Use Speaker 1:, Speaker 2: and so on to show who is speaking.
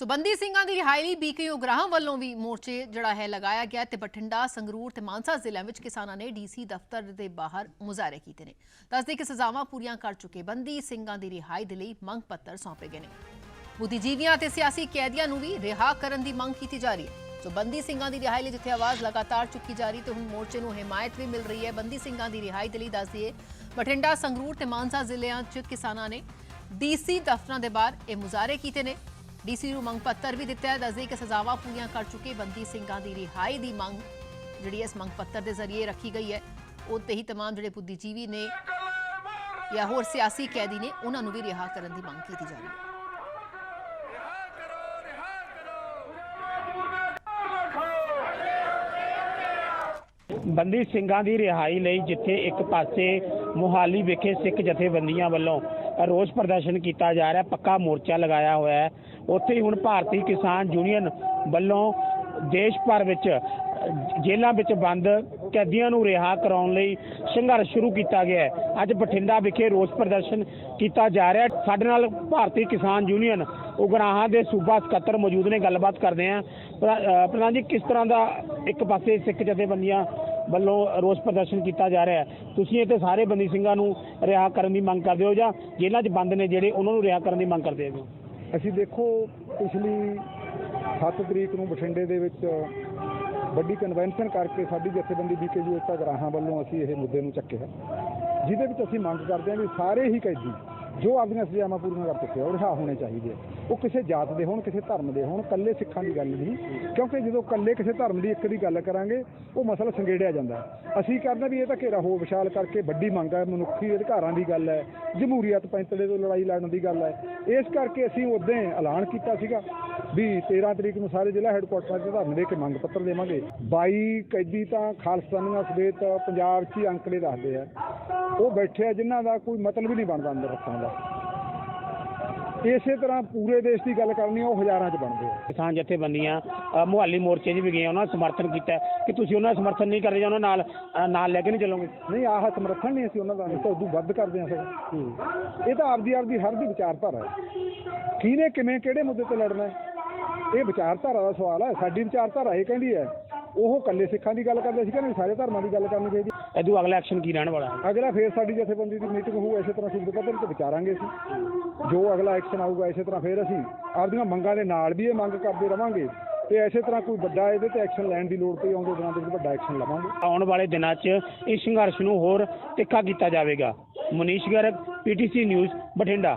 Speaker 1: ਸੋ ਬੰਦੀ ਸਿੰਘਾਂ ਦੀ ਰਿਹਾਈ ਲਈ ਬੀਕੇਯੂ ਗ੍ਰਾਹਮ ਵੱਲੋਂ ਵੀ ਮੋਰਚੇ ਜਿਹੜਾ ਹੈ ਲਗਾਇਆ ਗਿਆ ਤੇ ਬਠਿੰਡਾ, ਸੰਗਰੂਰ ਤੇ ਮਾਨਸਾ ਜ਼ਿਲ੍ਹਿਆਂ ਵਿੱਚ ਕਿਸਾਨਾਂ ਨੇ ਡੀਸੀ ਦਫ਼ਤਰ ਦੇ ਬਾਹਰ ਮੁਜ਼ਾਹਰੇ ਕੀਤੇ ਨੇ। ਦੱਸਦੇ ਕਿ ਸਜ਼ਾਵਾਂ ਪੂਰੀਆਂ ਕਰ ਚੁੱਕੇ ਬੰਦੀ ਸਿੰਘਾਂ ਦੀ ਰਿਹਾਈ ਦੇ ਲਈ ਮੰਗ ਪੱਤਰ ਸੌਂਪੇ ਗਏ ਨੇ। ਬੁੱਧੀਜੀਵੀਆਂ ਤੇ ਸਿਆਸੀ ਕੈਦੀਆਂ ਨੂੰ ਵੀ ਰਿਹਾ ਕਰਨ ਦੀ ਮੰਗ ਕੀਤੀ ਜਾ ਰਹੀ ਹੈ। ਸੋ ਬੰਦੀ ਸਿੰਘਾਂ ਦੀ ਰਿਹਾਈ ਲਈ ਜਿੱਥੇ ਆਵਾਜ਼ ਲਗਾਤਾਰ ਚੁੱਕੀ ਜਾ ਰਹੀ ਤੇ ਹੁਣ ਮੋਰਚੇ ਨੂੰ ਹਮਾਇਤ ਵੀ ਮਿਲ ਰਹੀ ਹੈ। ਬੰਦੀ ਸਿੰਘਾਂ ਦੀ ਰਿਹਾਈ ਦੇ ਲਈ ਦੱਸਦੀਏ ਬਠਿੰਡਾ, ਸੰਗਰੂਰ ਤੇ ਮਾਨਸਾ ਜ਼ਿਲ੍ਹਿਆਂ 'ਚ ਕਿਸਾਨਾਂ ਨੇ ਡੀਸੀ ਦਫ਼ਤਰਾਂ ਦੇ ਬਾਹਰ ਇਹ ਮੁਜ਼ਾਹਰੇ ਕੀਤੇ ਨੇ। ਡੀਸੀ ਨੂੰ ਮੰਗ ਪੱਤਰ ਵੀ ਦਿੱਤਾ ਹੈ ਦੱਸਦੇ ਕਿ ਸਜ਼ਾਵਾਂ ਪੂਰੀਆਂ ਕਰ ਚੁੱਕੇ ਬੰਦੀ ਸਿੰਘਾਂ ਦੀ ਰਿਹਾਈ ਦੀ ਮੰਗ ਜਿਹੜੀ ਇਸ ਮੰਗ ਪੱਤਰ ਦੇ ਜ਼ਰੀਏ ਰੱਖੀ ਗਈ ਹੈ ਉਹ ਤੇ ਹੀ तमाम ਜਿਹੜੇ ਬੁੱਧੀਜੀਵੀ ਨੇ ਜਾਂ ਹੋਰ ਸਿਆਸੀ ਕੈਦੀ ਨੇ ਉਹਨਾਂ ਨੂੰ ਵੀ ਰਿਹਾ ਕਰਨ ਦੀ ਮੰਗ ਕੀਤੀ ਜਾ ਰਹੀ ਹੈ
Speaker 2: ਬੰਦੀ ਸਿੰਘਾਂ ਦੀ ਰਿਹਾਈ ਲਈ ਜਿੱਥੇ ਇੱਕ ਪਾਸੇ ਮੁਹਾਲੀ ਵਿਖੇ ਸਿੱਖ ਜਥੇਬੰਦੀਆਂ ਵੱਲੋਂ ਰੋਸ ਪ੍ਰਦਰਸ਼ਨ ਕੀਤਾ ਜਾ ਰਿਹਾ, ਪੱਕਾ ਮੋਰਚਾ ਲਗਾਇਆ ਹੋਇਆ ਹੈ। ਉੱਥੇ ਹੀ ਹੁਣ ਭਾਰਤੀ ਕਿਸਾਨ ਯੂਨੀਅਨ ਵੱਲੋਂ ਦੇਸ਼ ਭਰ ਵਿੱਚ ਜੇਲ੍ਹਾਂ ਵਿੱਚ ਬੰਦ, ਕੈਦੀਆਂ ਨੂੰ ਰਿਹਾ ਕਰਾਉਣ ਲਈ ਸੰਘਰਸ਼ ਸ਼ੁਰੂ ਕੀਤਾ ਗਿਆ ਹੈ। ਅੱਜ ਬਠਿੰਡਾ ਵਿਖੇ ਰੋਸ ਪ੍ਰਦਰਸ਼ਨ ਕੀਤਾ ਜਾ ਰਿਹਾ ਸਾਡੇ ਨਾਲ ਭਾਰਤੀ ਕਿਸਾਨ ਯੂਨੀਅਨ ਉਗਰਾਹਾਂ ਦੇ ਸੂਬਾ ਸਕੱਤਰ ਮੌਜੂਦ ਨੇ। ਗੱਲਬਾਤ ਕਰਦੇ ਹਾਂ। ਪ੍ਰ- ਪ੍ਰਧਾਨ ਜੀ, ਕਿਸ ਤਰ੍ਹਾਂ ਦਾ ਇੱਕ ਪਾਸੇ ਸਿੱਖ ਜਥੇਬੰਦੀਆਂ ਵੱਲੋਂ ਰੋਸ ਪ੍ਰਦਰਸ਼ਨ ਕੀਤਾ ਜਾ ਰਿਹਾ ਹੈ। ਤੁਸੀਂ ਇੱਥੇ ਸਾਰੇ ਬੰਦੀ ਸਿੰਘਾਂ ਨੂੰ ਰਿਹਾ ਕਰਨ ਦੀ ਮੰਗ ਕਰਦੇ ਹੋ ਜਾਂ ਜੇਲ੍ਹਾਂ 'ਚ ਬੰਦ ਨੇ ਜਿਹੜੇ ਉਹਨਾਂ ਨੂੰ ਰਿਹਾ ਕਰਨ ਦੀ ਮੰਗ ਕਰਦੇ ਹੋ?
Speaker 3: ਅਸੀਂ ਦੇਖੋ, ਪਿਛਲੀ 7 ਤਰੀਕ ਨੂੰ ਬਠਿੰਡੇ ਦੇ ਵਿੱਚ ਵੱਡੀ ਕਨਵੈਨਸ਼ਨ ਕਰਕੇ ਸਾਡੀ ਜਥੇਬੰਦੀ ਬੀਕੇਯੂ ਏਕਤਾ ਗਰਾਹਾਂ ਵੱਲੋਂ ਅਸੀਂ ਇਹ ਮੁੱਦੇ ਨੂੰ ਚੱਕਿਆ। ਜਿਹਦੇ ਵਿੱਚ ਅਸੀਂ ਮੰਗ ਕਰਦੇ ਹਾਂ ਵੀ ਸਾਰੇ ਹੀ ਕੈਦੀ ਜੋ ਆਪਣੀਆਂ ਸਜ਼ਾਵਾਂ ਪੂਰੀਆਂ ਕਰ ਚੁੱਕੇ ਆ, ਉਹ ਰਿਹਾ ਹੋਣੇ ਚਾਹੀਦੇ ਉਹ ਕਿਸੇ ਜਾਤ ਦੇ ਹੋਣ, ਕਿਸੇ ਧਰਮ ਦੇ ਹੋਣ ਕੱਲੇ ਸਿੱਖਾਂ ਦੀ ਗੱਲ ਨਹੀਂ। ਕਿਉਂਕਿ ਜਦੋਂ ਕੱਲੇ ਕਿਸੇ ਧਰਮ ਦੀ ਇੱਕ ਦੀ ਗੱਲ ਕਰਾਂਗੇ, ਉਹ ਮਸਲਾ ਸੰਗੇੜਿਆ ਜਾਂਦਾ ਹੈ। ਅਸੀਂ ਕਹਿੰਦੇ ਵੀ ਇਹ ਤਾਂ ਘੇਰਾ ਹੋ ਵਿਸ਼ਾਲ ਕਰਕੇ ਵੱਡੀ ਮੰਗ ਹੈ, ਮਨੁੱਖੀ ਅਧਿਕਾਰਾਂ ਦੀ ਗੱਲ ਹੈ, ਜਮਹੂਰੀਅਤ ਪੈਂਤੜੇ ਤੋਂ ਲੜਾਈ ਲੜਨ ਦੀ ਗੱਲ ਹੈ। ਇਸ ਕਰਕੇ ਅਸੀਂ ਉਦੋਂ ਐਲਾਨ ਕੀਤਾ ਸੀਗਾ ਵੀ 13 ਤਰੀਕ ਨੂੰ ਸਾਰੇ ਜ਼ਿਲ੍ਹਾ ਹੈੱਡਕੁਆਟਰਾਂ 'ਚ ਧਰਨੇ ਦੇ ਕੇ ਮੰਗ ਪੱਤਰ ਦੇਵਾਂਗੇ। 22 ਕੈਦੀ ਤਾਂ ਖਾਲਸਤਾਨੀਆਂ ਸਮੇਤ ਪੰਜਾਬ 'ਚ ਹੀ ਅੰਕੜੇ ਦੱਸਦੇ ਆ। ਉਹ ਬੈਠੇ ਆ, ਜਿਨ੍ਹਾਂ ਦਾ ਕੋਈ ਮਤਲਬ ਹੀ ਨਹੀਂ ਬਣਦਾ ਅੰਦਰ ਰੱਖਣ ਦਾ। ਇਸੇ ਤਰ੍ਹਾਂ ਪੂਰੇ ਦੇਸ਼ ਦੀ ਗੱਲ ਕਰਨੀ ਆ, ਉਹ ਹਜ਼ਾਰਾਂ 'ਚ ਬਣਦੇ ਆ।
Speaker 2: ਕਿਸਾਨ ਜਥੇਬੰਦੀਆਂ ਮੁਹਾਲੀ ਮੋਰਚੇ 'ਚ ਵੀ ਗਈਆਂ ਉਹਨਾਂ ਸਮਰਥਨ ਕੀਤਾ ਕਿ ਤੁਸੀਂ ਉਹਨਾਂ ਦਾ ਸਮਰਥਨ ਨਹੀਂ ਕਰਦੇ ਜਾਂ ਉਹਨਾਂ ਨਾਲ ਨਾਲ ਲੈ ਕੇ ਨਹੀਂ ਚੱਲੋਗੇ?
Speaker 3: ਨਹੀਂ ਆਹ ਸਮਰਥਨ ਨਹੀਂ ਅਸੀਂ ਉਹਨਾਂ ਦਾ ਅਸੀਂ ਤਾਂ ਉਦੋਂ ਵੱਧ ਕਰਦੇ ਹਾਂ ਫਿਰ। ਇਹ ਤਾਂ ਆਪਦੀ ਆਪਦੀ ਹਰ ਦੀ ਵਿਚਾਰਧਾਰਾ ਹੈ। ਕਿਹਨੇ ਕਿਵੇਂ ਕਿਹੜੇ ਮੁੱਦੇ ਤੇ ਲੜਨਾ ਹੈ? ਇਹ ਵਿਚਾਰਧਾਰਾ ਦਾ ਸਵਾਲ ਹੈ ਸਾਡੀ ਵਿਚਾਰਧਾਰਾ ਇਹ ਕਹਿੰਦੀ ਹੈ ਉਹ ਕੱਲੇ ਸਿੱਖਾਂ ਦੀ ਗੱਲ ਕਰਦੇ ਸੀ ਕਹਿੰਦੇ ਸਾਰੇ ਧਰਮਾਂ ਦੀ ਗੱਲ ਕਰਨੀ ਚਾਹੀਦੀ।
Speaker 2: ਇਦੋਂ ਅਗਲਾ ਐਕਸ਼ਨ ਕੀ ਰਹਿਣ ਵਾਲਾ ਹੈ?
Speaker 3: ਅਗਲਾ ਫੇਰ ਸਾਡੀ ਜਥੇਬੰਦੀ ਦੀ ਮੀਟਿੰਗ ਹੋਊ ਇਸੇ ਤਰ੍ਹਾਂ ਸੂਬੇ ਪੱਧਰ ਤੇ ਵਿਚਾਰਾਂਗੇ ਅਸੀਂ। ਜੋ ਅਗਲਾ ਐਕਸ਼ਨ ਆਊਗਾ ਇਸੇ ਤਰ੍ਹਾਂ ਫੇਰ ਅਸੀਂ ਆਪਦੀਆਂ ਮੰਗਾਂ ਦੇ ਨਾਲ ਵੀ ਇਹ ਮੰਗ ਕਰਦੇ ਰਵਾਂਗੇ ਤੇ ਇਸੇ ਤਰ੍ਹਾਂ ਕੋਈ ਵੱਡਾ ਇਹਦੇ ਤੇ ਐਕਸ਼ਨ ਲੈਣ ਦੀ ਲੋੜ ਪਈ ਆਉਂਦੇ ਦਿਨਾਂ ਦੇ ਵਿੱਚ ਵੱਡਾ ਐਕਸ਼ਨ ਲਵਾਂਗੇ।
Speaker 2: ਆਉਣ ਵਾਲੇ ਦਿਨਾਂ 'ਚ ਇਸ ਸੰਘਰਸ਼ ਨੂੰ ਹੋਰ ਤਿੱਖਾ ਕੀਤਾ ਜਾਵੇਗਾ। Manish Garg PTC news Bathinda.